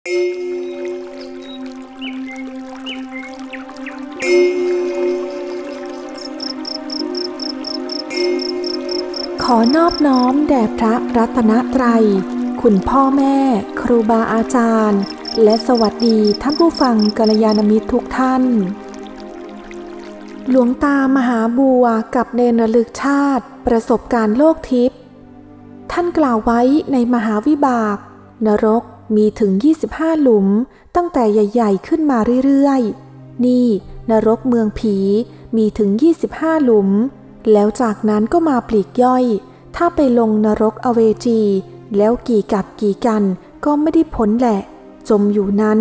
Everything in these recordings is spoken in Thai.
ขอนอบน้อมแด่พระรัตนตรัย คุณพ่อแม่ ครูบาอาจารย์ และสวัสดีท่านผู้ฟังกัลยาณมิตรทุกท่าน หลวงตามหาบัวกับเนรลึกชาติ ประสบการณ์โลกทิพย์ ท่านกล่าวไว้ในมหาวิบาก นรก มีถึง 25 หลุม ตั้งแต่ใหญ่ ๆ ขึ้นมาเรื่อยๆ นี่ นรกเมืองผีมีถึง 25 หลุม แล้วจากนั้นก็มาปลีกย่อย ถ้าไปลงนรกอเวจี แล้วกี่กับกี่กันก็ไม่ได้พ้นแหละ จมอยู่นั้น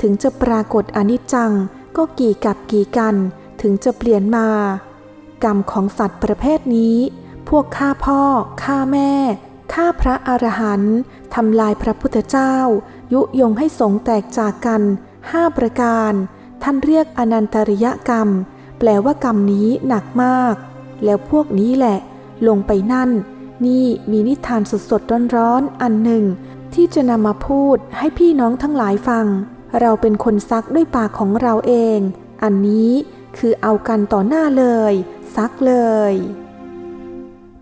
ถึงจะปรากฏอนิจจัง ก็กี่กับกี่กัน ถึงจะเปลี่ยนมา กรรมของสัตว์ประเภทนี้ พวกฆ่าพ่อฆ่าแม่ ฆ่าพระอรหันต์ทำลายพระพุทธเจ้า ยุยงให้สงแตกจากกันห้าประการ ท่านเรียกอนันตริยกรรม แปลว่ากรรมนี้หนักมาก แล้วพวกนี้แหละ ลงไปนั่น นี่มีนิทานสดๆร้อนๆ อันหนึ่ง ที่จะนำมาพูดให้พี่น้องทั้งหลายฟัง เราเป็นคนซักด้วยปากของเราเอง อันนี้คือเอากันต่อหน้าเลย ซักเลย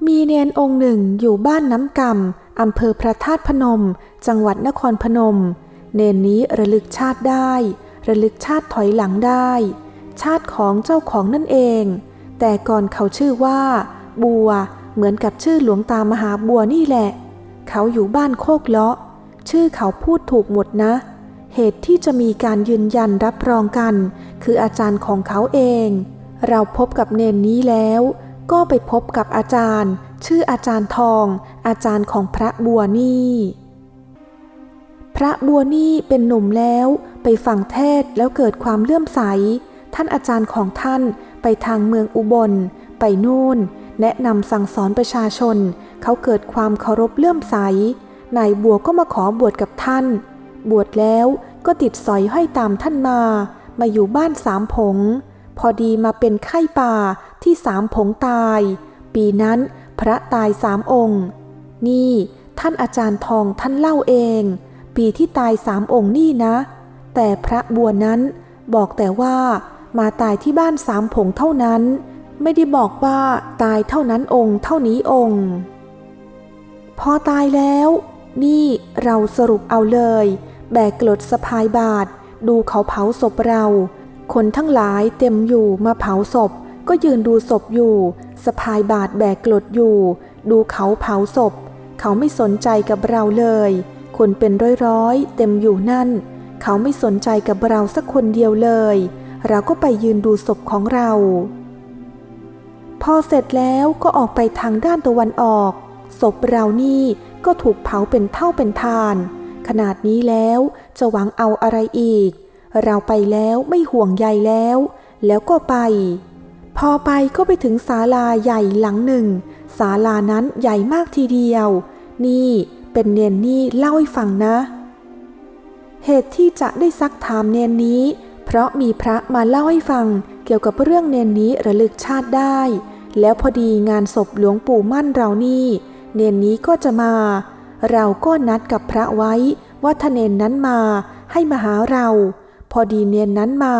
มีเนียนองค์หนึ่งอยู่บ้านน้ำกำอำเภอพระธาตุพนม จังหวัดนครพนม เนนนี้ระลึกชาติได้ ระลึกชาติถอยหลังได้ ชาติของเจ้าของนั่นเอง แต่ก่อนเขาชื่อว่า บัว เหมือนกับชื่อหลวงตามหาบัวนี่แหละ เขาอยู่บ้านโคกเลาะ ชื่อเขาพูดถูกหมดนะ เหตุที่จะมีการยืนยันรับรองกัน คืออาจารย์ของเขาเอง เราพบกับเนนนี้แล้ว ก็ไปพบกับอาจารย์ ชื่ออาจารย์ทอง อาจารย์ของพระบัวนี่พระบัวนี่เป็นหนุ่มแล้วไปฟังเทศแล้วเกิดความเลื่อมใส ท่านอาจารย์ของท่านไปทางเมืองอุบล ไปนู่น แนะนำสั่งสอนประชาชน เขาเกิดความเคารพเลื่อมใสนายบัวก็มาขอบวชกับท่าน บวชแล้วก็ติดสอยห้อยตามท่านมา มาอยู่บ้านสามผง พอดีมาเป็นไข้ป่าที่สามผงตาย ปีนั้นพระตายสามองค์ นี่ท่านอาจารย์ทองท่านเล่าเอง ปีที่ตายสามองค์นี่นะ แต่พระบัวนั้นบอกแต่ว่ามาตายที่บ้านสามผงเท่านั้น ไม่ได้บอกว่าตายเท่านั้นองค์เท่านี้องค์ พอตายแล้ว นี่เราสรุปเอาเลย แบกกรดสะพายบาท ดูเขาเผาศพเรา คนทั้งหลายเต็มอยู่มาเผาศพ ก็ยืนดูศพอยู่สะพายบาทแบกกรดอยู่ ดูเขาเผาศพ เขาไม่สนใจกับเราเลย คนเป็นร้อยๆ เต็มอยู่นั่น เขาไม่สนใจกับเราสักคนเดียวเลย เราก็ไปยืนดูศพของเรา พอเสร็จแล้วก็ออกไปทางด้านตะวันออก ศพเรานี่ก็ถูกเผาเป็นเท่าเป็นทาน ขนาดนี้แล้วจะหวังเอาอะไรอีก เราไปแล้วไม่ห่วงใยแล้ว แล้วก็ไป พอไปก็ไปถึงศาลาใหญ่หลังหนึ่ง ศาลานั้นใหญ่มากทีเดียว นี่เป็นเนนนี่เล่าให้ฟังนะ เหตุที่จะได้ซักถามเนนนี้ เพราะมีพระมาเล่าให้ฟังเกี่ยวกับเรื่องเนนนี้ระลึกชาติได้ แล้วพอดีงานศพหลวงปู่มั่นเรานี่ เนนนี้ก็จะมา เราก็นัดกับพระไว้ว่าถ้าเนนนั้นมาให้มาหาเรา พอดีเนียนนั้นมา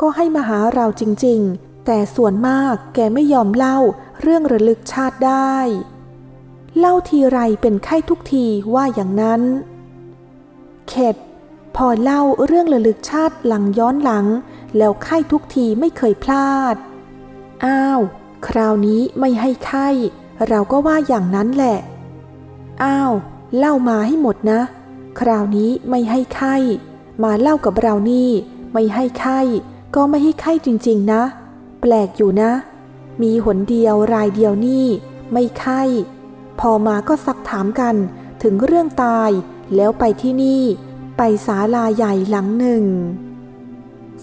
ก็ให้มาหาเราจริงๆ แต่ส่วนมากแกไม่ยอมเล่าเรื่องระลึกชาติได้ เล่าทีไรเป็นไข้ทุกทีว่าอย่างนั้น เข็ด พอเล่าเรื่องระลึกชาติหลังย้อนหลัง แล้วไข้ทุกทีไม่เคยพลาด อ้าว คราวนี้ไม่ให้ไข้ เราก็ว่าอย่างนั้นแหละ อ้าว เล่ามาให้หมดนะ คราวนี้ไม่ให้ไข้ มาเล่ากับเรานี่ ไม่ให้ไข้ก็ไม่ให้ไข้จริงๆนะ แปลกอยู่นะ มีหนเดียวรายเดียวนี่ ไม่ไข้ พอมาก็ซักถามกันถึงเรื่องตายแล้วไปที่นี่ ไปศาลาใหญ่หลังหนึ่ง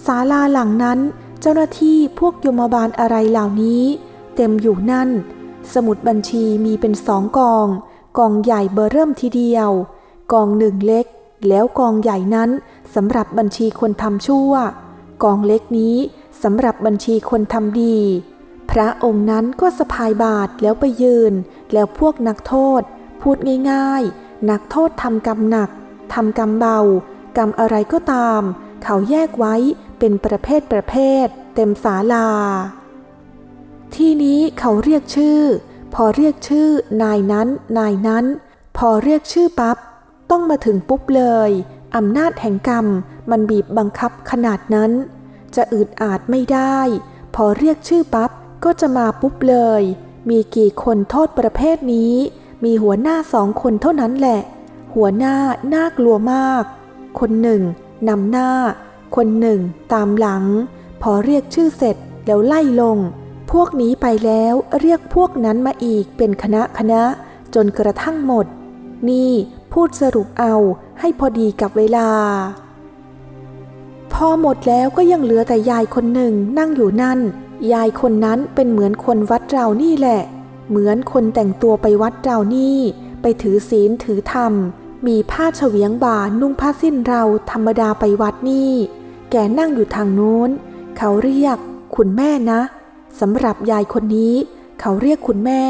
ศาลาหลังนั้น เจ้าหน้าที่พวกโยมบาลอะไรเหล่านี้ เต็มอยู่นั่น สมุดบัญชีมีเป็นสองกอง กองใหญ่เบอร์เริ่มทีเดียว กองหนึ่งเล็ก แล้วกองใหญ่นั้น สำหรับบัญชีคนทำชั่ว กองเล็กนี้สำหรับบัญชีคนทำดี พระองค์นั้นก็สะพายบาทแล้วไปยืน แล้วพวกนักโทษ พูดง่ายๆ นักโทษทำกรรมหนักทำกรรมเบา กรรมอะไรก็ตาม เขาแยกไว้เป็นประเภทประเภท เต็มศาลา ที่นี้เขาเรียกชื่อ พอเรียกชื่อนายนั้น นายนั้น พอเรียกชื่อปับ๊บต้องมาถึงปุ๊บเลย อำนาจแห่งกรรมมันบีบบังคับขนาดนั้น จะอืดอาดไม่ได้ พอเรียกชื่อปับ๊บก็จะมาปุ๊บเลย มีกี่คนโทษประเภทนี้ มีหัวหน้าสองคนเท่านั้นแหละ หัวหน้าน่ากลัวมาก คนหนึ่งนำหน้า คนหนึ่งตามหลัง พอเรียกชื่อเสร็จแล้วไล่ลง พวกนี้ไปแล้วเรียกพวกนั้นมาอีกเป็นคณะคณะจนกระทั่งหมด นี่ พูดสรุปเอาให้พอดีกับเวลา พอหมดแล้วก็ยังเหลือแต่ยายคนหนึ่งนั่งอยู่นั่น ยายคนนั้นเป็นเหมือนคนวัดเรานี่แหละ เหมือนคนแต่งตัวไปวัดเรานี่ ไปถือศีลถือธรรม มีผ้าเฉวียงบ่านุ่งผ้าสิ้นเราธรรมดาไปวัดนี่ แกนั่งอยู่ทางโน้น เขาเรียกคุณแม่นะสำหรับยายคนนี้ เขาเรียกคุณแม่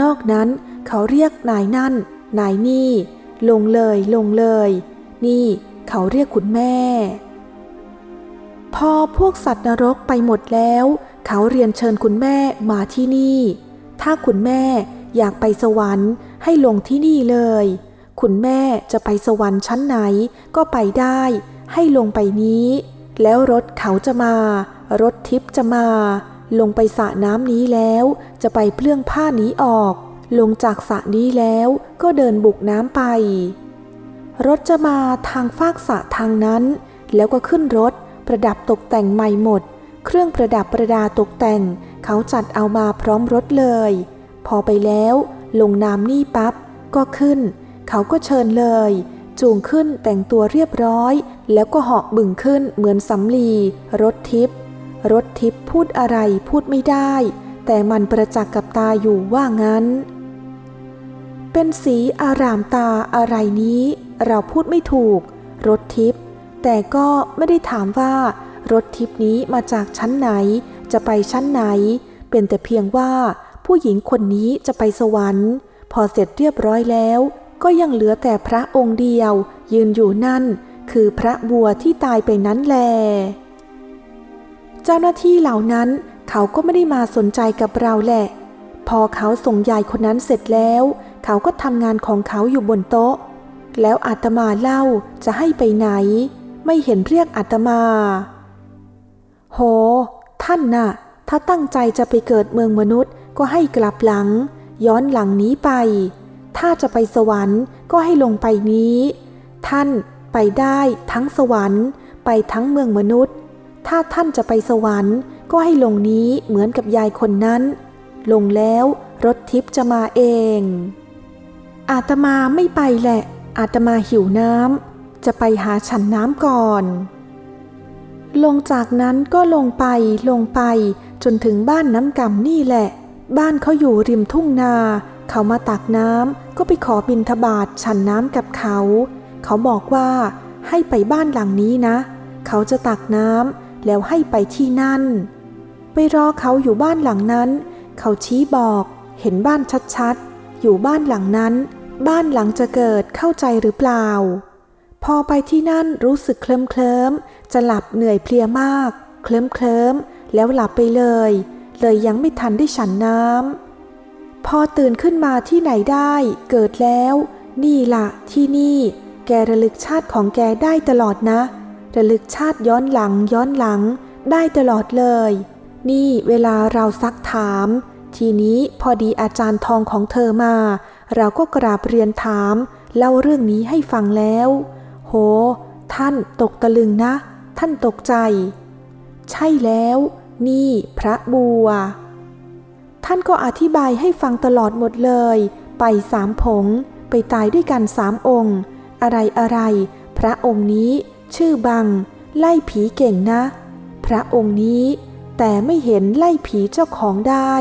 นอกนั้นเขาเรียกนายนั่น นายนี่ ลงเลยลงเลย นี่เขาเรียกคุณแม่ พอพวกสัตว์นรกไปหมดแล้ว เขาเรียนเชิญคุณแม่มาที่นี่ ถ้าคุณแม่อยากไปสวรรค์ให้ลงที่นี่เลย คุณแม่จะไปสวรรค์ชั้นไหนก็ไปได้ ให้ลงไปนี้ แล้วรถเขาจะมา รถทิพย์จะมา ลงไปสระน้ำนี้แล้ว จะไปเปลื้องผ้านี้ออก ลงจากสระนี้แล้วก็เดินบุกน้ำไป รถจะมาทางฟากสระทางนั้น แล้วก็ขึ้นรถประดับตกแต่งใหม่หมด เครื่องประดับประดาตกแต่ง เขาจัดเอามาพร้อมรถเลย พอไปแล้ว ลงน้ำนี่ปับ๊บก็ขึ้น เขาก็เชิญเลย จูงขึ้นแต่งตัวเรียบร้อย แล้วก็เหาะบึงขึ้นเหมือนสำลี รถทิพย์รถทิพย์พูดอะไรพูดไม่ได้ แต่มันประจักษ์กับตาอยู่ว่างั้น เป็นสีอารามตาอะไรนี้ เราพูดไม่ถูก รถทิพย์แต่ก็ไม่ได้ถามว่ารถทิพย์นี้มาจากชั้นไหน จะไปชั้นไหน เป็นแต่เพียงว่าผู้หญิงคนนี้จะไปสวรรค์ พอเสร็จเรียบร้อยแล้ว ก็ยังเหลือแต่พระองค์เดียว ยืนอยู่นั่น คือพระบัวที่ตายไปนั้นแล เจ้าหน้าที่เหล่านั้นเขาก็ไม่ได้มาสนใจกับเราแหละ พอเขาส่งยายคนนั้นเสร็จแล้ว เขาก็ทำงานของเขาอยู่บนโต๊ะ แล้วอาตมาเล่าจะให้ไปไหน ไม่เห็นเรียกอาตมา โห ท่านน่ะ ถ้าตั้งใจจะไปเกิดเมืองมนุษย์ก็ให้กลับหลัง ย้อนหลังนี้ไป ถ้าจะไปสวรรค์ก็ให้ลงไปนี้ ท่านไปได้ทั้งสวรรค์ ไปทั้งเมืองมนุษย์ ถ้าท่านจะไปสวรรค์ก็ให้ลงนี้เหมือนกับยายคนนั้น ลงแล้วรถทิพย์จะมาเอง อาตมาไม่ไปแหละ อาตมาหิวน้ำ จะไปหาฉันน้ำก่อน ลงจากนั้นก็ลงไปลงไปจนถึงบ้านน้ำกำนี่แหละ บ้านเขาอยู่ริมทุ่งนา เขามาตักน้ำก็ไปขอบินทบาทฉันน้ำกับเขา เขาบอกว่าให้ไปบ้านหลังนี้นะ เขาจะตักน้ำแล้วให้ไปที่นั่น ไปรอเขาอยู่บ้านหลังนั้น เขาชี้บอกเห็นบ้านชัดๆ อยู่บ้านหลังนั้น บ้านหลังจะเกิดเข้าใจหรือเปล่า พอไปที่นั่นรู้สึกเคลิ้มเคลิมจะหลับเหนื่อยเพลียมาก เคลิ้มเคลิมแล้วหลับไปเลย เลยยังไม่ทันได้ฉันน้ำ พอตื่นขึ้นมาที่ไหนได้เกิดแล้ว นี่ล่ะที่นี่ แกระลึกชาติของแกได้ตลอดนะ ระลึกชาติย้อนหลังย้อนหลังได้ตลอดเลย นี่เวลาเราซักถาม ทีนี้พอดีอาจารย์ทองของเธอมา เราก็กราบเรียนถาม เล่าเรื่องนี้ให้ฟังแล้ว โห ท่านตกตะลึงนะ ท่านตกใจ ใช่แล้ว นี่พระบัว ท่านก็อธิบายให้ฟังตลอดหมดเลย ไปสามผง ไปตายด้วยกันสามองค์ อะไรอะไร พระองค์นี้ ชื่อบัง ไล่ผีเก่งนะ พระองค์นี้ แต่ไม่เห็นไล่ผีเจ้าของได้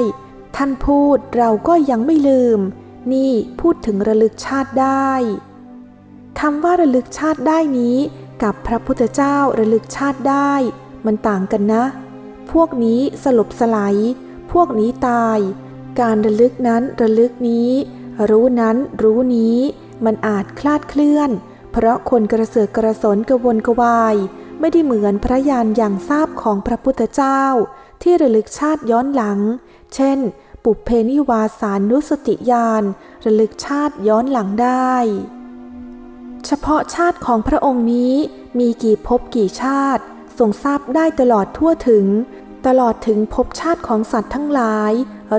ท่านพูดเราก็ยังไม่ลืม นี่พูดถึงระลึกชาติได้คำว่าระลึกชาติได้นี้ กับพระพุทธเจ้าระลึกชาติได้ มันต่างกันนะ พวกนี้สลบสลายพวกนี้ตาย การระลึกนั้นระลึกนี้ รู้นั้นรู้นี้ มันอาจคลาดเคลื่อน เพราะคนกระเสือกกระสนกระวนกระวายไม่ได้เหมือนพระยานอย่างทราบของพระพุทธเจ้า ที่ระลึกชาติย้อนหลัง เช่น ปุเพนิวาสานุสติญาณระลึกชาติย้อนหลังได้ เฉพาะชาติของพระองค์นี้มีกี่ภพกี่ชาติทรงทราบได้ตลอดทั่วถึง ตลอดถึงภพชาติของสัตว์ทั้งหลาย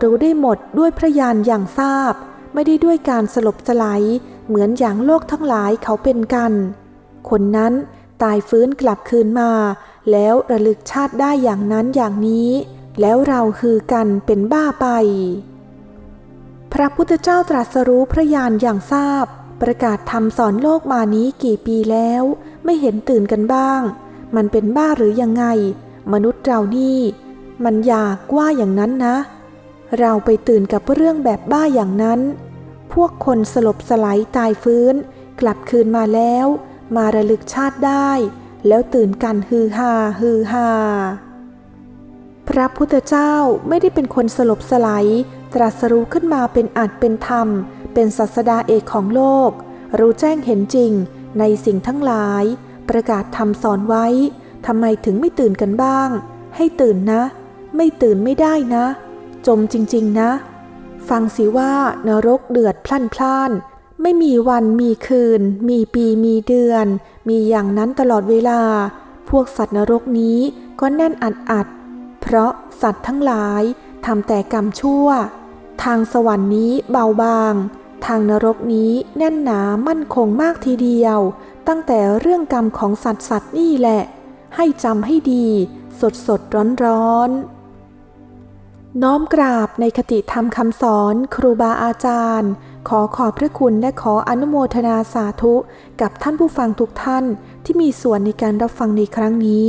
รู้ได้หมดด้วยพระญาณอย่างทราบ ไม่ได้ด้วยการสลบสลายเหมือนอย่างโลกทั้งหลายเขาเป็นกัน คนนั้นตายฟื้นกลับคืนมา แล้วระลึกชาติได้อย่างนั้นอย่างนี้ แล้วเราคือกันเป็นบ้าไป พระพุทธเจ้าตรัสรู้พระญาณอย่างทราบ ประกาศธรรมสอนโลกมานี้กี่ปีแล้ว ไม่เห็นตื่นกันบ้าง มันเป็นบ้าหรือยังไง มนุษย์เรานี่ มันอยากว่าอย่างนั้นนะ เราไปตื่นกับเรื่องแบบบ้าอย่างนั้น พวกคนสลบสลายตายฟื้น กลับคืนมาแล้ว มาระลึกชาติได้ แล้วตื่นกันฮือฮาฮือฮา พระพุทธเจ้าไม่ได้เป็นคนสลบสลายตรัสรู้ขึ้นมาเป็นอาจเป็นธรรม เป็นศาสดาเอกของโลก รู้แจ้งเห็นจริงในสิ่งทั้งหลาย ประกาศธรรมสอนไว้ทำไมถึงไม่ตื่นกันบ้าง ให้ตื่นนะ ไม่ตื่นไม่ได้นะ จมจริงๆนะ ฟังสิว่านรกเดือดพล่านพล่าน ไม่มีวันมีคืน มีปีมีเดือน มีอย่างนั้นตลอดเวลา พวกสัตว์นรกนี้ก็แน่นอัดอัด เพราะสัตว์ทั้งหลายทำแต่กรรมชั่ว ทางสวรรค์นี้เบาบาง ทางนรกนี้แน่นหนามั่นคงมากทีเดียว ตั้งแต่เรื่องกรรมของสัตว์สัตว์นี่แหละ ให้จำให้ดี สดสดร้อนร้อนน้อมกราบในคติธรรมคำสอนครูบาอาจารย์ ขอขอบพระคุณและขออนุโมทนาสาธุ กับท่านผู้ฟังทุกท่านที่มีส่วนในการรับฟังในครั้งนี้